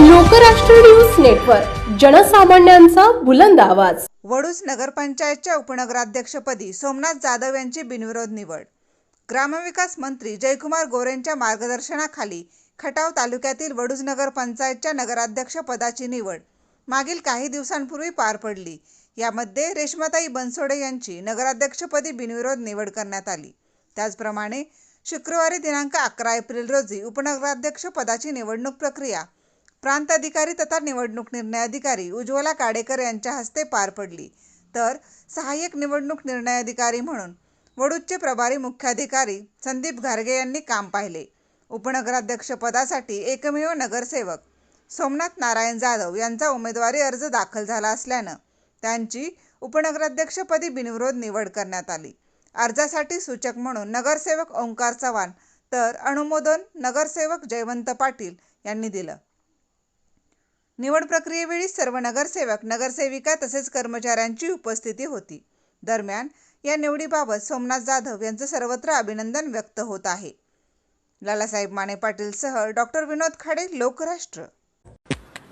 Lokrashtra news network जनसामान्यांचा बुलंद आवाज. वडूज नगरपंचायतच्या उपनगराध्यक्षपदी सोमनाथ जाधव यांची बिनविरोध निवड. ग्रामविकास मंत्री जयकुमार गोरेंच्या मार्गदर्शनाखाली खटाव तालुक्यातील वडूज नगरपंचायतच्या नगराध्यक्षपदाची निवड मागील काही दिवसांपूर्वी पार पडली. यामध्ये रेश्माताई बनसोडे यांची नगराध्यक्षपदी बिनविरोध निवड करण्यात आली. त्याचप्रमाणे शुक्रवारी दिनांक अकरा एप्रिल रोजी उपनगराध्यक्ष पदाची निवडणूक प्रक्रिया प्रांत अधिकारी तथा निवडणूक निर्णय अधिकारी उज्ज्वला काडेकर यांच्या हस्ते पार पडली. तर सहाय्यक निवडणूक निर्णय अधिकारी म्हणून वडूजचे प्रभारी मुख्याधिकारी संदीप घारगे यांनी काम पाहिले. उपनगराध्यक्षपदासाठी एकमेव नगरसेवक सोमनाथ नारायण जाधव यांचा उमेदवारी अर्ज दाखल झाला असल्यानं त्यांची उपनगराध्यक्षपदी बिनविरोध निवड करण्यात आली. अर्जासाठी सूचक म्हणून नगरसेवक ओंकार चव्हाण तर अनुमोदन नगरसेवक जयवंत पाटील यांनी दिलं. निवड प्रक्रियेवेळी सर्व नगरसेवक नगरसेविका तसेच कर्मचाऱ्यांची उपस्थिती होती. दरम्यान या निवडीबाबत सोमनाथ जाधव यांचं सर्वत्र अभिनंदन व्यक्त होत आहे. लालासाहेब माने पाटील सह डॉक्टर विनोद खाडे लोकराष्ट्र.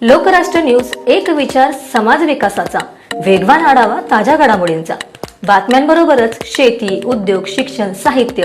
लोकराष्ट्र न्यूज एक विचार समाज विकासाचा. वेगवान आढावा ताज्या घडामोडींचा. बातम्यांबरोबरच शेती उद्योग शिक्षण साहित्य